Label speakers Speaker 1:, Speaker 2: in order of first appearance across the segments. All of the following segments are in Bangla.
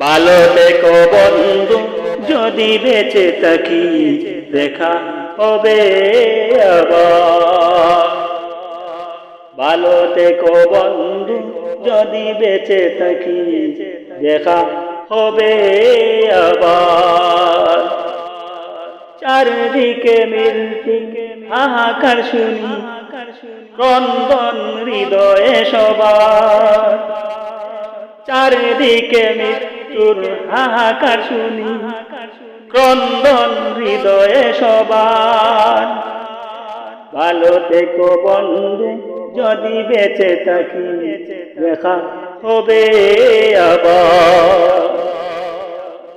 Speaker 1: ভালো থেকো বন্ধু, যদি বেঁচে থাকি দেখা হবে ভালো থেকো বন্ধু, যদি বেঁচে থাকি দেখা হবে আবার। চারদিকে মিলতি, হাহাকার শুনি ক্রন্দন হৃদয়ে সবার। চারিদিকে মৃত্যুর হাহাকার শুনি। ক্রন্দন হৃদয়ে সবার। ভালো থেকো বন্ধু, যদি বেঁচে থাকি, দেখা হবে আবার।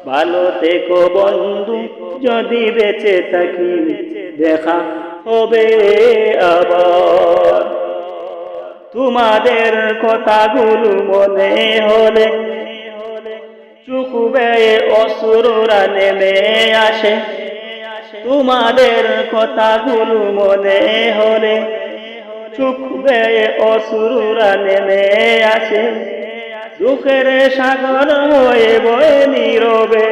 Speaker 1: ভালো থেকো বন্ধু, যদি বেঁচে থাকি, দেখা হবে আবার। তোমাদের কথাগুলো মনে হলে চুপ বেয়ে অসুররা নেমে আসে। তোমাদের কথাগুলো মনে হলে চুপ বেয়ে অসুররা নেমে আসে। দুঃখের সাগর হয়ে বয়ে নীরবে।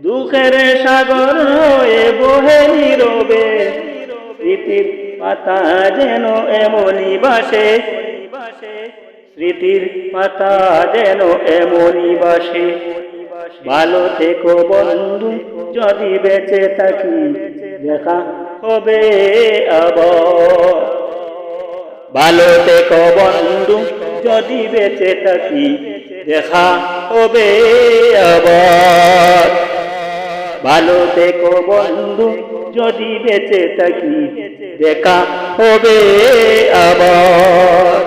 Speaker 1: দুঃখের সাগর হয়ে বহে নীরবে। স্মৃতির পাতা যেন এমনই বাসে। স্মৃতির পাতা যেন এমনই বাসে। ভালো থেকো বন্ধু, যদি বেঁচে থাকি, দেখা হবে আবার। ভালো থেকো বন্ধু, যদি বেঁচে থাকি, দেখা হবে আবার। ভালো থেকো বন্ধু, যদি বেঁচে থাকি, দেখা হবে আবার।